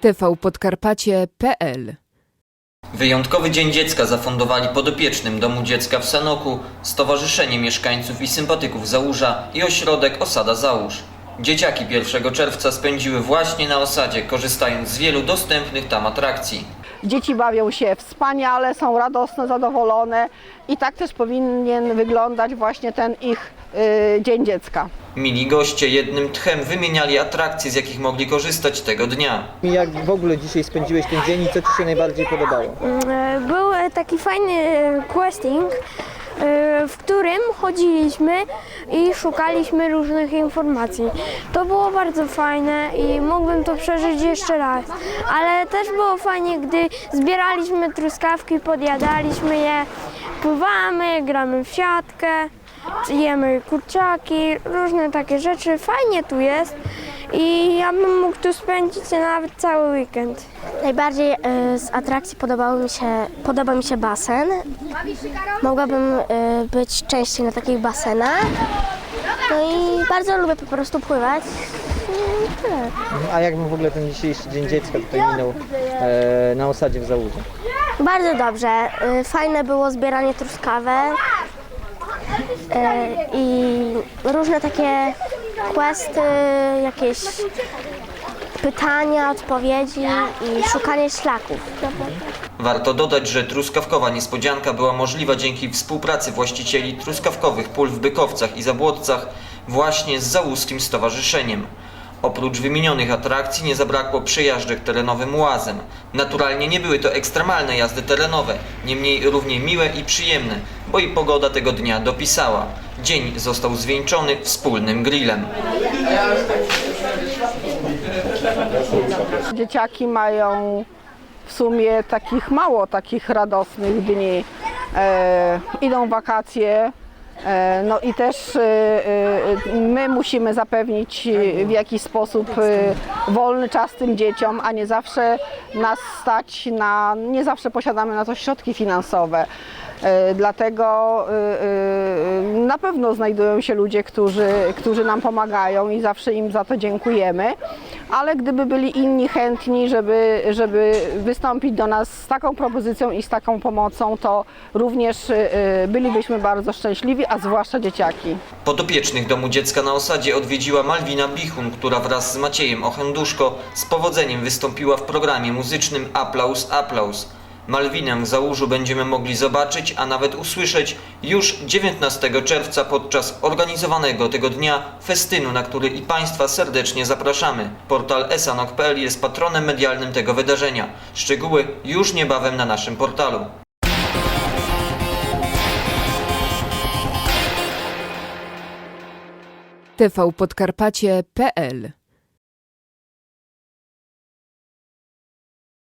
tvpodkarpacie.pl Wyjątkowy Dzień Dziecka zafundowali podopiecznym Domu Dziecka w Sanoku, Stowarzyszenie Mieszkańców i Sympatyków Załóża i ośrodek Osada Załóż. Dzieciaki 1 czerwca spędziły właśnie na osadzie, korzystając z wielu dostępnych tam atrakcji. Dzieci bawią się wspaniale, są radosne, zadowolone i tak też powinien wyglądać właśnie ten ich Dzień Dziecka. Mili goście jednym tchem wymieniali atrakcje, z jakich mogli korzystać tego dnia. Jak w ogóle dzisiaj spędziłeś ten dzień i co Ci się najbardziej podobało? E, Był e, taki fajny e, questing, e, w którym chodziliśmy i szukaliśmy różnych informacji. To było bardzo fajne i mógłbym to przeżyć jeszcze raz. Ale też było fajnie, gdy zbieraliśmy truskawki, podjadaliśmy je, pływamy, gramy w siatkę, jemy kurczaki, różne takie rzeczy. Fajnie tu jest i ja bym mógł tu spędzić nawet cały weekend. Najbardziej e, z atrakcji podobał mi się, podoba mi się basen. Mogłabym e, być częściej na takich basenach. No i bardzo lubię po prostu pływać. I tyle. A jak w ogóle ten dzisiejszy Dzień Dziecka tutaj minął e, na osadzie w Załudzu? Bardzo dobrze. E, Fajne było zbieranie truskawek i różne takie questy, jakieś pytania, odpowiedzi i szukanie szlaków. Warto dodać, że truskawkowa niespodzianka była możliwa dzięki współpracy właścicieli truskawkowych pól w Bykowcach i Zabłotcach właśnie z Załuskim Stowarzyszeniem. Oprócz wymienionych atrakcji nie zabrakło przejażdżek terenowym łazem. Naturalnie nie były to ekstremalne jazdy terenowe, niemniej równie miłe i przyjemne, bo i pogoda tego dnia dopisała. Dzień został zwieńczony wspólnym grillem. Dzieciaki mają w sumie takich mało takich radosnych dni. E, idą wakacje. E, No i też e, e, my musimy zapewnić w jakiś sposób wolny czas tym dzieciom, a nie zawsze nas stać na, nie zawsze posiadamy na to środki finansowe. Dlatego na pewno znajdują się ludzie, którzy, którzy nam pomagają i zawsze im za to dziękujemy. Ale gdyby byli inni chętni, żeby, żeby wystąpić do nas z taką propozycją i z taką pomocą, to również e, bylibyśmy bardzo szczęśliwi, a zwłaszcza dzieciaki. Podopiecznych Domu Dziecka na Osadzie odwiedziła Malwina Bichun, która wraz z Maciejem Ochenduszko z powodzeniem wystąpiła w programie muzycznym Aplauz, Aplauz. Malwinę w Załużu będziemy mogli zobaczyć, a nawet usłyszeć już 19 czerwca podczas organizowanego tego dnia festynu, na który i Państwa serdecznie zapraszamy. Portal esanok.pl jest patronem medialnym tego wydarzenia. Szczegóły już niebawem na naszym portalu. tvpodkarpacie.pl